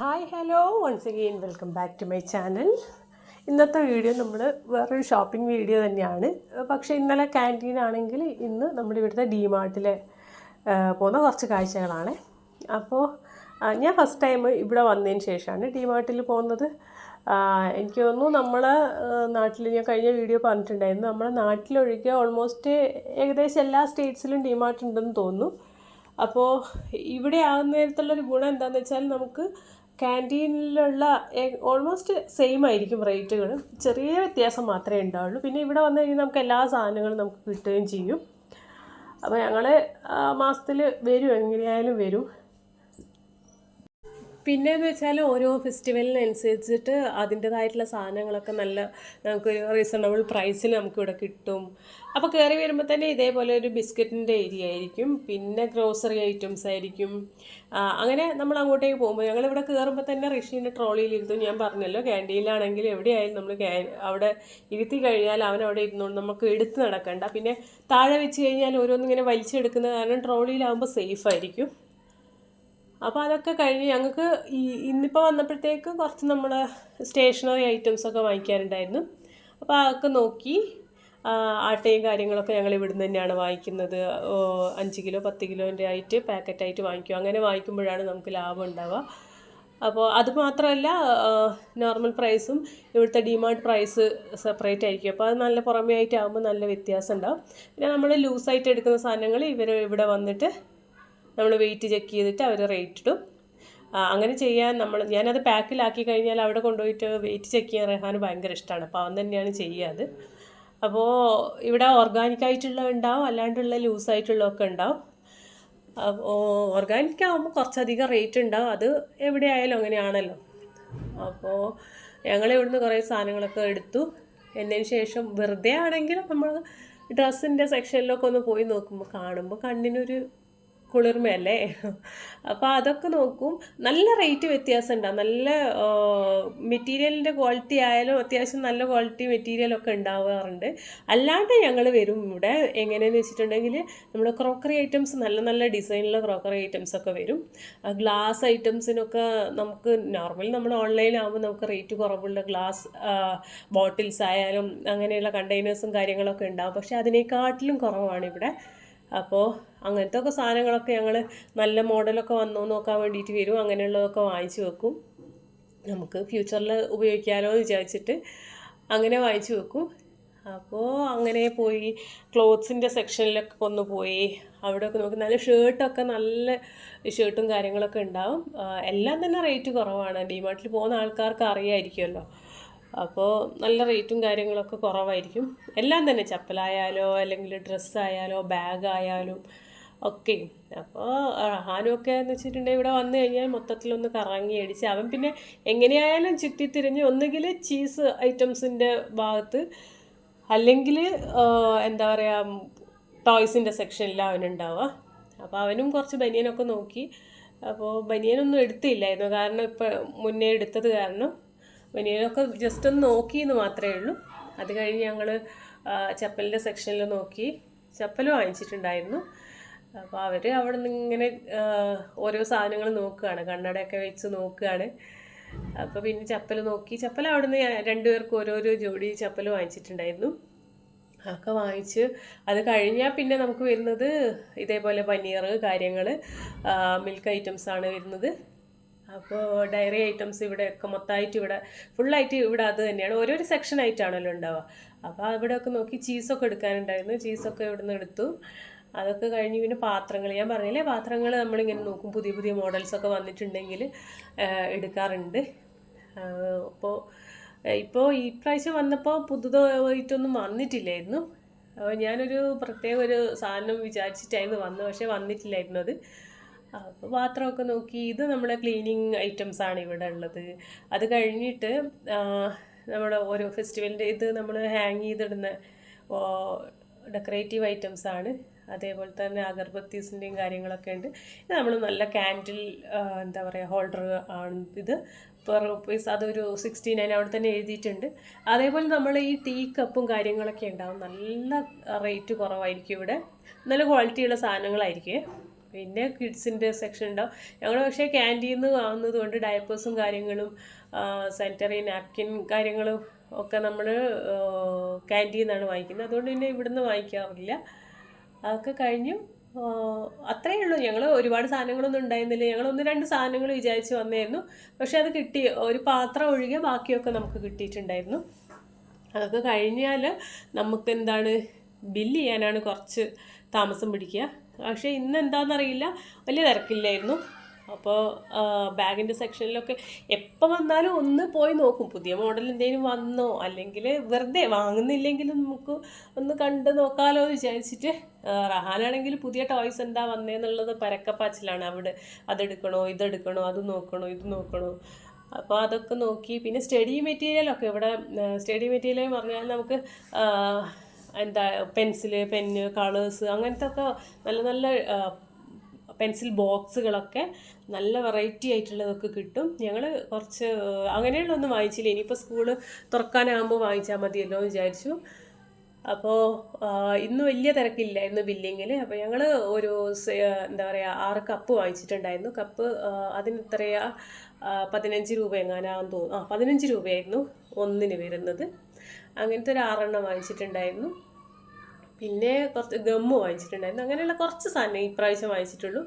Hi hello once again welcome back to my channel ഇന്നത്തെ video നമ്മൾ വേറൊരു shopping video തന്നെയാണ്. പക്ഷേ ഇന്നലെ ക്യാന്റീൻ ആണെങ്കിൽ ഇന്ന് നമ്മുടെ ഇവിടുത്തെ ഡിമാർട്ടിലെ പോകുന്ന കുറച്ച് കാഴ്ചകളാണ്. അപ്പോൾ ഞാൻ ഫസ്റ്റ് ടൈം ഇവിടെ വന്നതിന് ശേഷമാണ് ഡിമാർട്ടിൽ പോകുന്നത്. എനിക്ക് തോന്നുന്നു നമ്മളെ നാട്ടിൽ ഞാൻ കഴിഞ്ഞ വീഡിയോ പറഞ്ഞിട്ടുണ്ടായിരുന്നു. നമ്മുടെ നാട്ടിലൊഴികെ ഓൾമോസ്റ്റ് ഏകദേശം എല്ലാ സ്റ്റേറ്റ്സിലും ഡിമാർട്ട് ഉണ്ടെന്ന് തോന്നുന്നു. അപ്പോൾ ഇവിടെ ആകുന്ന നേരത്തുള്ളൊരു ഗുണം എന്താണെന്ന് വെച്ചാൽ നമുക്ക് ക്യാന്റീനിലുള്ള ഓൾമോസ്റ്റ് സെയിം ആയിരിക്കും റേറ്റുകൾ ചെറിയ വ്യത്യാസം മാത്രമേ ഉണ്ടാവുള്ളൂ. പിന്നെ ഇവിടെ വന്നു കഴിഞ്ഞാൽ നമുക്ക് എല്ലാ സാധനങ്ങളും നമുക്ക് കിട്ടുകയും ചെയ്യും. അപ്പോൾ ഞങ്ങൾ മാസത്തിൽ വരും. എങ്ങനെയായാലും വരും. പിന്നെ എന്ന് വെച്ചാൽ ഓരോ ഫെസ്റ്റിവലിനനുസരിച്ചിട്ട് അതിന്റെതായിട്ടുള്ള സാധനങ്ങളൊക്കെ നല്ല നമുക്കൊരു റീസണബിൾ പ്രൈസിൽ നമുക്കിവിടെ കിട്ടും. അപ്പോൾ കയറി വരുമ്പോൾ തന്നെ ഇതേപോലെ ഒരു ബിസ്ക്കറ്റിന്റെ ഏരിയ ആയിരിക്കും. പിന്നെ ഗ്രോസറി ഐറ്റംസ് ആയിരിക്കും. അങ്ങനെ നമ്മൾ അങ്ങോട്ടേക്ക് പോകുമ്പോൾ ഞങ്ങളിവിടെ കയറുമ്പോൾ തന്നെ ഋഷീന്റെ ട്രോളിയിൽ ഇരുത്തും ഞാൻ പറഞ്ഞല്ലോ ക്യാന്റീനിലാണെങ്കിൽ എവിടെയായാലും നമ്മൾ ക്യാൻ അവിടെ ഇരുത്തി കഴിഞ്ഞാൽ അവൻ അവിടെ ഇരുന്നുകൊണ്ട് നമുക്ക് എടുത്ത് നടക്കണ്ട. പിന്നെ താഴെ വെച്ച് കഴിഞ്ഞാൽ ഓരോന്നിങ്ങനെ വലിച്ചെടുക്കുന്ന കാരണം ട്രോളിയിലാവുമ്പോൾ സേഫ് ആയിരിക്കും. അപ്പോൾ അതൊക്കെ കഴിഞ്ഞ് ഞങ്ങൾക്ക് ഈ ഇന്നിപ്പോൾ വന്നപ്പോഴത്തേക്ക് കുറച്ച് നമ്മൾ സ്റ്റേഷനറി ഐറ്റംസൊക്കെ വാങ്ങിക്കാറുണ്ടായിരുന്നു. അപ്പോൾ അതൊക്കെ നോക്കി ആട്ടയും കാര്യങ്ങളൊക്കെ ഞങ്ങൾ ഇവിടുന്ന് തന്നെയാണ് വാങ്ങിക്കുന്നത്. അഞ്ച് കിലോ പത്ത് കിലോന്റെ ആയിട്ട് പാക്കറ്റായിട്ട് വാങ്ങിക്കും. അങ്ങനെ വാങ്ങിക്കുമ്പോഴാണ് നമുക്ക് ലാഭം ഉണ്ടാവുക. അപ്പോൾ അതുമാത്രമല്ല നോർമൽ പ്രൈസും ഇവിടുത്തെ ഡിമാർട്ട് പ്രൈസ് സെപ്പറേറ്റ് ആയിരിക്കും. അപ്പോൾ അത് നല്ല പുറമേ ആയിട്ടാകുമ്പോൾ നല്ല വ്യത്യാസം ഉണ്ടാവും. പിന്നെ നമ്മൾ ലൂസായിട്ട് എടുക്കുന്ന സാധനങ്ങൾ ഇവർ ഇവിടെ വന്നിട്ട് നമ്മൾ വെയിറ്റ് ചെക്ക് ചെയ്തിട്ട് അവർ റേറ്റ് ഇടും. അങ്ങനെ ചെയ്യാൻ നമ്മൾ ഞാനത് പാക്കിലാക്കി കഴിഞ്ഞാൽ അവിടെ കൊണ്ടുപോയിട്ട് വെയിറ്റ് ചെക്ക് ചെയ്യാൻ റഹാൻ ഭയങ്കര ഇഷ്ടമാണ് അപ്പോൾ അവൻ തന്നെയാണ് ചെയ്യാത് അപ്പോൾ ഇവിടെ ഓർഗാനിക് ആയിട്ടുള്ള ഉണ്ടാവും അല്ലാണ്ടുള്ള ലൂസായിട്ടുള്ളതൊക്കെ ഉണ്ടാവും. ഓർഗാനിക് ആകുമ്പോൾ കുറച്ചധികം റേറ്റ് ഉണ്ടാവും. അത് എവിടെ ആയാലും അങ്ങനെയാണല്ലോ. അപ്പോൾ ഞങ്ങൾ ഇവിടുന്ന് കുറേ സാധനങ്ങളൊക്കെ എടുത്തു. എന്നതിന് ശേഷം വെറുതെ ആണെങ്കിലും നമ്മൾ ഡ്രസ്സിന്റെ സെക്ഷനിലൊക്കെ ഒന്ന് പോയി നോക്കുമ്പോൾ കാണുമ്പോൾ കണ്ണിനൊരു കുളിർമയല്ലേ? അപ്പോൾ അതൊക്കെ നോക്കും. നല്ല റേറ്റ് വ്യത്യാസം ഉണ്ടാവും നല്ല മെറ്റീരിയലിന്റെ ക്വാളിറ്റി ആയാലും അത്യാവശ്യം നല്ല ക്വാളിറ്റി മെറ്റീരിയലൊക്കെ ഉണ്ടാവാറുണ്ട്. അല്ലാണ്ട് ഞങ്ങൾ വരും ഇവിടെ. എങ്ങനെയെന്ന് വെച്ചിട്ടുണ്ടെങ്കിൽ നമ്മൾ ക്രോക്കറി ഐറ്റംസ് നല്ല നല്ല ഡിസൈനിലുള്ള ക്രോക്കറി ഐറ്റംസ് ഒക്കെ വരും. ഗ്ലാസ് ഐറ്റംസിനൊക്കെ നമുക്ക് നോർമലി നമ്മൾ ഓൺലൈനിലാകുമ്പോൾ നമുക്ക് റേറ്റ് കുറവുള്ള ഗ്ലാസ് ബോട്ടിൽസ് ആയാലും അങ്ങനെയുള്ള കണ്ടെയ്നേഴ്സും കാര്യങ്ങളൊക്കെ ഉണ്ടാവും. പക്ഷേ അതിനേക്കാട്ടിലും കുറവാണ് ഇവിടെ. അപ്പോൾ അങ്ങനത്തെ ഒക്കെ സാധനങ്ങളൊക്കെ ഞങ്ങൾ നല്ല മോഡലൊക്കെ വന്നോ നോക്കാൻ വേണ്ടിയിട്ട് വരും. അങ്ങനെയുള്ളതൊക്കെ വാങ്ങിച്ചു വെക്കും. നമുക്ക് ഫ്യൂച്ചറിൽ ഉപയോഗിക്കാമല്ലോ എന്ന് വിചാരിച്ചിട്ട് അങ്ങനെ വാങ്ങിച്ചു വെക്കും. അപ്പോൾ അങ്ങനെ പോയി. ക്ലോത്ത്സിന്റെ സെക്ഷനിലൊക്കെ ഒന്ന് പോയി. അവിടെയൊക്കെ നോക്കി നല്ല ഷർട്ടൊക്കെ നല്ല ഷർട്ടും കാര്യങ്ങളൊക്കെ ഉണ്ടാവും. എല്ലാം തന്നെ റേറ്റ് കുറവാണ്. ഡിമാർട്ടിൽ പോകുന്ന ആൾക്കാർക്ക് അറിയാമായിരിക്കുമല്ലോ അപ്പോൾ നല്ല റേറ്റും കാര്യങ്ങളൊക്കെ കുറവായിരിക്കും. എല്ലാം തന്നെ ചപ്പലായാലോ അല്ലെങ്കിൽ ഡ്രസ്സായാലോ ബാഗായാലും ഒക്കെ. അപ്പോൾ ഹാനുമൊക്കെ എന്ന് വെച്ചിട്ടുണ്ടെങ്കിൽ ഇവിടെ വന്നു കഴിഞ്ഞാൽ മൊത്തത്തിലൊന്ന് കറങ്ങി അടിച്ച് അവൻ പിന്നെ എങ്ങനെയായാലും ചുറ്റിത്തിരിഞ്ഞ് ഒന്നുകിൽ ചീസ് ഐറ്റംസിന്റെ ഭാഗത്ത് അല്ലെങ്കിൽ എന്താ പറയുക ടോയ്സിന്റെ സെക്ഷനിൽ അവനുണ്ടാവുക അപ്പോൾ അവനും കുറച്ച് ബനിയനൊക്കെ നോക്കി. അപ്പോൾ ബനിയനൊന്നും എടുത്തില്ലായിരുന്നു. കാരണം ഇപ്പം മുന്നേ എടുത്തത് കാരണം ബനിയനൊക്കെ ജസ്റ്റ് ഒന്ന് നോക്കി എന്ന് മാത്രമേ ഉള്ളൂ. അത് കഴിഞ്ഞ് ഞങ്ങൾ ചപ്പലിന്റെ സെക്ഷനിൽ നോക്കി ചപ്പൽ വാങ്ങിച്ചിട്ടുണ്ടായിരുന്നു. അപ്പോൾ അവർ അവിടെ നിന്ന് ഇങ്ങനെ ഓരോ സാധനങ്ങൾ നോക്കുകയാണ്. കണ്ണടയൊക്കെ വെച്ച് നോക്കുകയാണ്. അപ്പോൾ പിന്നെ ചപ്പൽ നോക്കി. ചപ്പൽ അവിടെ നിന്ന് രണ്ടുപേർക്ക് ഓരോരോ ജോഡി ചപ്പൽ വാങ്ങിച്ചിട്ടുണ്ടായിരുന്നു. അതൊക്കെ വാങ്ങിച്ച് അത് കഴിഞ്ഞാൽ പിന്നെ നമുക്ക് വരുന്നത് ഇതേപോലെ പനീർ കാര്യങ്ങൾ മിൽക്ക് ഐറ്റംസ് ആണ് വരുന്നത്. അപ്പോൾ ഡയറി ഐറ്റംസ് ഇവിടെയൊക്കെ മൊത്തമായിട്ട് ഇവിടെ ഫുള്ളായിട്ട് ഇവിടെ അത് തന്നെയാണ്. ഓരോരോ സെക്ഷൻ ആയിട്ടാണല്ലോ ഉണ്ടാവുക. അപ്പോൾ അവിടെയൊക്കെ നോക്കി ചീസൊക്കെ എടുക്കാനുണ്ടായിരുന്നു. ചീസൊക്കെ ഇവിടെ നിന്ന് എടുത്തു. അതൊക്കെ കഴിഞ്ഞ് പിന്നെ പാത്രങ്ങൾ ഞാൻ പറഞ്ഞില്ലേ പാത്രങ്ങൾ നമ്മളിങ്ങനെ നോക്കും പുതിയ പുതിയ മോഡൽസൊക്കെ വന്നിട്ടുണ്ടെങ്കിൽ എടുക്കാറുണ്ട്. അപ്പോൾ ഇപ്പോൾ ഈ പ്രാവശ്യം വന്നപ്പോൾ പുതുതായിട്ടൊന്നും വന്നിട്ടില്ലായിരുന്നു. ഞാനൊരു പ്രത്യേക ഒരു സാധനം വിചാരിച്ചിട്ടായിരുന്നു വന്നത് പക്ഷേ വന്നിട്ടില്ലായിരുന്നു അത്. അപ്പോൾ പാത്രമൊക്കെ നോക്കി ഇത് നമ്മുടെ ക്ലീനിങ് ഐറ്റംസ് ആണ് ഇവിടെ ഉള്ളത്. അത് കഴിഞ്ഞിട്ട് നമ്മുടെ ഓരോ ഫെസ്റ്റിവലിന്റെ ഇത് നമ്മൾ ഹാങ് ചെയ്തിടുന്ന ഡെക്കറേറ്റീവ് ഐറ്റംസ് ആണ്. അതേപോലെ തന്നെ അഗർബത്തീസിന്റെയും കാര്യങ്ങളൊക്കെ ഉണ്ട്. ഇത് നമ്മൾ നല്ല ക്യാൻഡിൽ എന്താ പറയുക ഹോൾഡർ ആണ് ഇത്. പെർ അതൊരു സിക്സ്റ്റി നയൻ അവിടെ തന്നെ എഴുതിയിട്ടുണ്ട്. അതേപോലെ നമ്മൾ ഈ ടീ കപ്പും കാര്യങ്ങളൊക്കെ ഉണ്ടാവും. നല്ല റേറ്റ് കുറവായിരിക്കും ഇവിടെ. നല്ല ക്വാളിറ്റിയുള്ള സാധനങ്ങളായിരിക്കും. പിന്നെ കിഡ്സിന്റെ സെക്ഷൻ ഉണ്ടാവും. ഞങ്ങൾ പക്ഷേ ക്യാന്റീനിൽ നിന്ന് വാങ്ങുന്നത് കൊണ്ട് ഡയപ്പേഴ്സും കാര്യങ്ങളും സാനിറ്ററി നാപ്കിൻ കാര്യങ്ങളും ഒക്കെ നമ്മൾ ക്യാന്റീന്നാണ് വാങ്ങിക്കുന്നത്. അതുകൊണ്ട് പിന്നെ ഇവിടുന്ന് വാങ്ങിക്കാറില്ല. അതൊക്കെ കഴിഞ്ഞു. അത്രേ അത്രയേ ഉള്ളൂ. ഞങ്ങൾ ഒരുപാട് സാധനങ്ങളൊന്നും ഉണ്ടായിരുന്നില്ല. ഞങ്ങൾ ഒന്ന് രണ്ട് സാധനങ്ങൾ വിചാരിച്ച് വന്നായിരുന്നു. പക്ഷേ അത് കിട്ടി. ഒരു പാത്രം ഒഴികെ ബാക്കിയൊക്കെ നമുക്ക് കിട്ടിയിട്ടുണ്ടായിരുന്നു. അതൊക്കെ കഴിഞ്ഞാൽ നമുക്ക് എന്താണ് ബില്ല് ചെയ്യാനാണ് കുറച്ച് താമസം പിടിക്കുക. പക്ഷേ ഇന്ന് എന്താണെന്നറിയില്ല വലിയ തിരക്കില്ലായിരുന്നു. അപ്പോൾ ബാഗിന്റെ സെക്ഷനിലൊക്കെ എപ്പോൾ വന്നാലും ഒന്ന് പോയി നോക്കും. പുതിയ മോഡൽ എന്തെങ്കിലും വന്നോ അല്ലെങ്കിൽ വെറുതെ വാങ്ങുന്നില്ലെങ്കിലും നമുക്ക് ഒന്ന് കണ്ട് നോക്കാമല്ലോ എന്ന് വിചാരിച്ചിട്ട് റഹാനാണെങ്കിൽ പുതിയ ടോയ്സ് എന്താ വന്നേന്നുള്ളത് പരക്കപ്പാച്ചിലാണ്. അവിടെ അതെടുക്കണോ ഇതെടുക്കണോ അത് നോക്കണോ ഇത് നോക്കണോ. അപ്പോൾ അതൊക്കെ നോക്കി. പിന്നെ സ്റ്റഡി മെറ്റീരിയലൊക്കെ ഇവിടെ സ്റ്റഡി മെറ്റീരിയൽ എന്ന് പറഞ്ഞാൽ നമുക്ക് എന്താ പെൻസിൽ പെന്ന് കളേഴ്സ് അങ്ങനത്തെ ഒക്കെ നല്ല നല്ല പെൻസിൽ ബോക്സുകളൊക്കെ നല്ല വെറൈറ്റി ആയിട്ടുള്ളതൊക്കെ കിട്ടും. ഞങ്ങൾ കുറച്ച് അങ്ങനെയുള്ളൊന്നും വാങ്ങിച്ചില്ല. ഇനിയിപ്പോൾ സ്കൂൾ തുറക്കാനാകുമ്പോൾ വാങ്ങിച്ചാൽ മതിയല്ലോ വിചാരിച്ചു. അപ്പോൾ ഇന്ന് വലിയ തിരക്കില്ലായിരുന്നു ബില്ലിങ്ങിൽ അപ്പോൾ ഞങ്ങൾ ഒരു എന്താ പറയുക ആറ് കപ്പ് വാങ്ങിച്ചിട്ടുണ്ടായിരുന്നു. കപ്പ് അതിന് എത്രയാ ആ, പതിനഞ്ച് രൂപ എങ്ങാനാന്ന് തോന്നുന്നു. ആ പതിനഞ്ച് രൂപയായിരുന്നു ഒന്നിന് വരുന്നത്. അങ്ങനത്തെ ഒരു ആറെണ്ണം വാങ്ങിച്ചിട്ടുണ്ടായിരുന്നു. പിന്നെ കുറച്ച് ഗമ്മ് വാങ്ങിച്ചിട്ടുണ്ടായിരുന്നു. അങ്ങനെയുള്ള കുറച്ച് സാധനം ഇപ്രാവശ്യം വാങ്ങിച്ചിട്ടുള്ളൂ.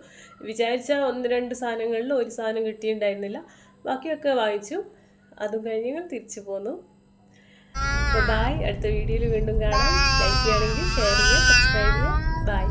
വിചാരിച്ച ഒന്ന് രണ്ട് സാധനങ്ങളിൽ ഒരു സാധനം കിട്ടിയിട്ടുണ്ടായിരുന്നില്ല. ബാക്കിയൊക്കെ വാങ്ങിച്ചു. അതും കഴിഞ്ഞ് ഞങ്ങൾ തിരിച്ചു പോന്നു. ബായ് അടുത്ത വീഡിയോയിൽ വീണ്ടും കാണാം. ലൈക്ക് ചെയ്യുകയാണെങ്കിൽ ഷെയർ ചെയ്യുക സബ്സ്ക്രൈബ് ചെയ്യുക. ബൈ